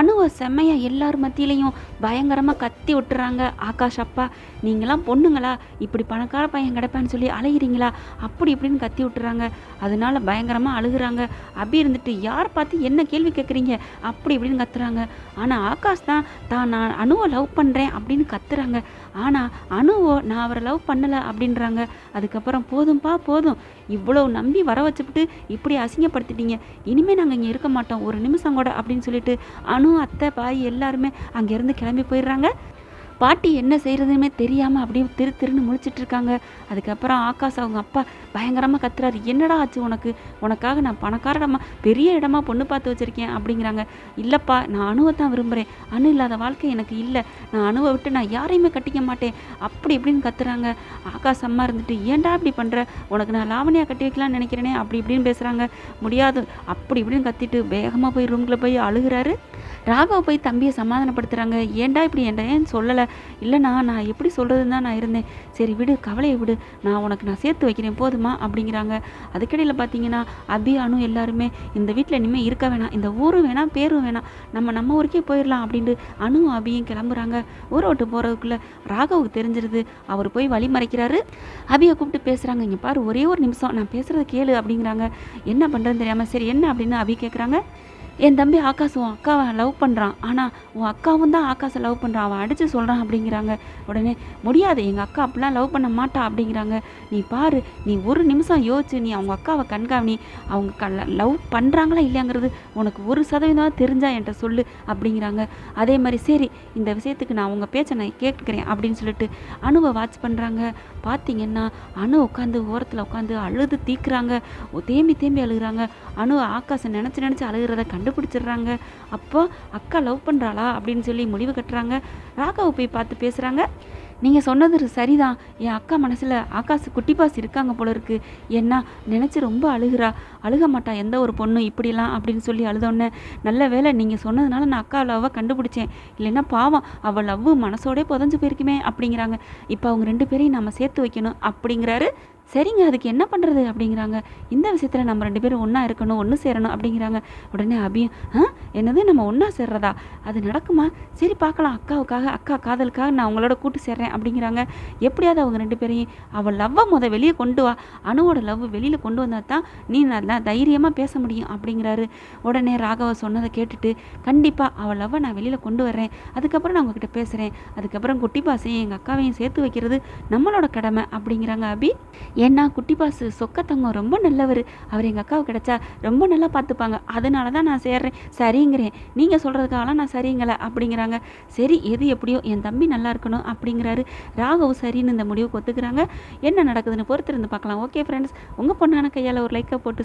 அணுவை செம்மையா எல்லார் மத்தியிலையும் பயங்கரமாக கத்தி விட்டுறாங்க. ஆகாஷ் அப்பா நீங்களாம் பொண்ணுங்களா? இப்படி பணக்கார பையன் கிடப்பான்னு சொல்லி அலைகிறீங்களா அப்படி இப்படின்னு கத்தி விட்டுறாங்க. அதனால பயங்கரமாக அழுகுறாங்க. அப்படி இருந்துட்டு யார் பார்த்து என்ன கேள்வி கேட்குறீங்க அப்படி இப்படின்னு கத்துறாங்க. ஆனால் ஆகாஷ் தான் தான் நான் அணுவை லவ் பண்ணுறேன் அப்படின்னு கத்துறாங்க. ஆனால் அணுவோ நான் அவரை லவ் பண்ணலை அப்படின்றாங்க. அதுக்கப்புறம் போதும்பா போதும். இவ்வளோ நம்பி வர வச்சுப்புட்டு இப்படி அசிங்கப்படுத்திட்டீங்க. இனிமேல் நாங்கள் இங்கே இருக்க மாட்டோம். ஒரு நிமிஷம் கூட அப்படின்னு சொல்லிட்டு அணு அத்தை பாய் எல்லாருமே அங்கேருந்து கிளம்பி போயிடுறாங்க. பாட்டி என்ன செய்கிறதுமே தெரியாமல் அப்படியே திரு திருன்னு முழிச்சிட்டு இருக்காங்க. அதுக்கப்புறம் ஆகாஷ் அவங்க அப்பா பயங்கரமாக கத்துறாரு. என்னடா ஆச்சு உனக்கு? உனக்காக நான் பணக்காரடமா பெரிய இடமா பொண்ணு பார்த்து வச்சுருக்கேன் அப்படிங்கிறாங்க. இல்லைப்பா நான் அணுவை தான் விரும்புகிறேன் அணு இல்லாத வாழ்க்கை எனக்கு இல்லை. நான் அணுவை விட்டு நான் யாரையுமே கட்டிக்க மாட்டேன். அப்படி இப்படின்னு கத்துறாங்க. ஆகாஷ் அம்மா இருந்துட்டு ஏன்டா இப்படி பண்ணுற உனக்கு நான் லாவணியாக கட்டி வைக்கலாம்னு நினைக்கிறேனே. அப்படி இப்படின்னு பேசுகிறாங்க முடியாது. அப்படி இப்படின்னு கத்திட்டு வேகமாக போய் ரூம்குள்ளே போய் அழுகுறாரு. ராகவ் போய் தம்பியை சமாதானப்படுத்துகிறாங்க ஏன்டா இப்படி என்கிட்ட ஏன் சொல்லலை? இல்லைண்ணா நான் எப்படி சொல்கிறதுன்னு தான் நான் இருந்தேன். சரி விடு கவலையை விடு. நான் உனக்கு நான் சேர்த்து வைக்கிறேன். போதுமா? அப்படிங்கிறாங்க. அதுக்கிடையில் பார்த்தீங்கன்னா அபி அனு எல்லாருமே இந்த வீட்டில் இனிமேல் இருக்க வேணாம். இந்த ஊரும் வேணாம் பேரும் வேணாம். நம்ம நம்ம ஊருக்கே போயிடலாம் அப்படின்ட்டு அனு அபியும் கிளம்புறாங்க. ஊரை விட்டு போகிறதுக்குள்ளே ராகவுக்கு தெரிஞ்சிருது அவர் போய் வழி மறைக்கிறாரு. அபியை கூப்பிட்டு பேசுகிறாங்க இங்கே பாரு ஒரே ஒரு நிமிஷம். நான் பேசுகிறத கேளு. அப்படிங்கிறாங்க. என்ன பண்ணுறதுன்னு தெரியாமல் சரி என்ன? அப்படின்னு அபி கேட்குறாங்க என் தம்பி ஆகாஷ் உன் அக்காவை லவ் பண்ணுறான் ஆனால் உன் அக்காவும் தான் ஆகாஷை லவ் பண்ணுறான் அவன் அடித்து சொல்கிறான் அப்படிங்கிறாங்க. உடனே முடியாது எங்கள் அக்கா அப்படிலாம் லவ் பண்ண மாட்டா அப்படிங்கிறாங்க. நீ பாரு நீ ஒரு நிமிஷம் யோசிச்சு நீ அவங்க அக்காவை கண்காணி. அவங்க க லவ் பண்ணுறாங்களா இல்லையாங்கிறது உனக்கு ஒரு சதவீதம் தெரிஞ்சா என்கிட்ட சொல்லு அப்படிங்கிறாங்க. அதே மாதிரி சரி இந்த விஷயத்துக்கு நான் உங்கள் பேச்சை நான் கேட்குறேன் அப்படின்னு சொல்லிட்டு அணுவை வாட்ச் பண்ணுறாங்க பார்த்தீங்கன்னா அணு உட்காந்து ஓரத்தில் உட்காந்து அழுது தீக்குறாங்க. தேம்பி தேம்பி அழுகுறாங்க. அணு ஆகாசை நினச்சி நினச்சி அழுகிறத கண்டுபிடிச்சிடுறாங்க. அப்போ அக்கா லவ் பண்ணுறாளா அப்படின்னு சொல்லி முடிவு கட்டுறாங்க. ராகாவை போய் பார்த்து பேசுகிறாங்க நீங்கள் சொன்னது சரிதான். என் அக்கா மனசில் ஆகாசு குட்டிப்பாஸ் இருக்காங்க போல இருக்கு. ஏன்னா நினச்சி ரொம்ப அழுகிறா. அழுக மாட்டான் எந்த ஒரு பொண்ணும் இப்படிலாம் அப்படின்னு சொல்லி அழுதோன்னே நல்ல வேலை நீங்கள் சொன்னதுனால நான் அக்கா லவ்வை கண்டுபிடிச்சேன். இல்லைன்னா பாவம் அவள் லவ் மனசோடே புதஞ்சு போயிருக்குமே அப்படிங்கிறாங்க. இப்போ அவங்க ரெண்டு பேரையும் நம்ம சேர்த்து வைக்கணும் அப்படிங்கிறாரு. சரிங்க அதுக்கு என்ன பண்ணுறது அப்படிங்கிறாங்க. இந்த விஷயத்தில் நம்ம ரெண்டு பேரும் ஒன்றா இருக்கணும் ஒன்று சேரணும் அப்படிங்கிறாங்க. உடனே அபியும் ஆ என்னது நம்ம ஒன்றா சேர்றதா? அது நடக்குமா? சரி பார்க்கலாம். அக்காவுக்காக அக்கா காதலுக்காக நான் உங்களோட கூட்டு சேர்றேன் அப்படிங்கிறாங்க. எப்படியாவது அவங்க ரெண்டு பேரையும் அவள் லவ்வை முத வெளியே கொண்டு வா. அணுவோட லவ் வெளியில் கொண்டு வந்தால் தான் நீ நல்லா தைரியமாக பேச முடியும் அப்படிங்கிறாரு. உடனே ராகவ சொன்னதை கேட்டுட்டு கண்டிப்பாக அவள் லவ்வை நான் வெளியில் கொண்டு வர்றேன். அதுக்கப்புறம் நான் உங்ககிட்ட பேசுகிறேன் அதுக்கப்புறம் குட்டி பாசையும் எங்கள் அக்காவையும் சேர்த்து வைக்கிறது நம்மளோட கடமை அப்படிங்கிறாங்க அபி. ஏன்னா குட்டி பாசு சொக்கத்தங்கம் ரொம்ப நல்லவர். அவர் எங்கள் அக்காவை கிடைச்சா ரொம்ப நல்லா பார்த்துப்பாங்க. அதனால தான் நான் சேர்றேன். சரிங்கிறேன். நீங்கள் சொல்கிறதுக்காகலாம் நான் சரிங்கலை அப்படிங்கிறாங்க. சரி எது எப்படியோ என் தம்பி நல்லா இருக்கணும் அப்படிங்கிறாரு. ராகவ் சரின்னு இந்த முடிவுக்கு ஒத்துக்கிறாங்க. என்ன நடக்குதுன்னு பொறுத்திருந்து பார்க்கலாம். ஓகே ஃப்ரெண்ட்ஸ் உங்கள் பொண்ணான கையால் ஒரு லைக்கை போட்டு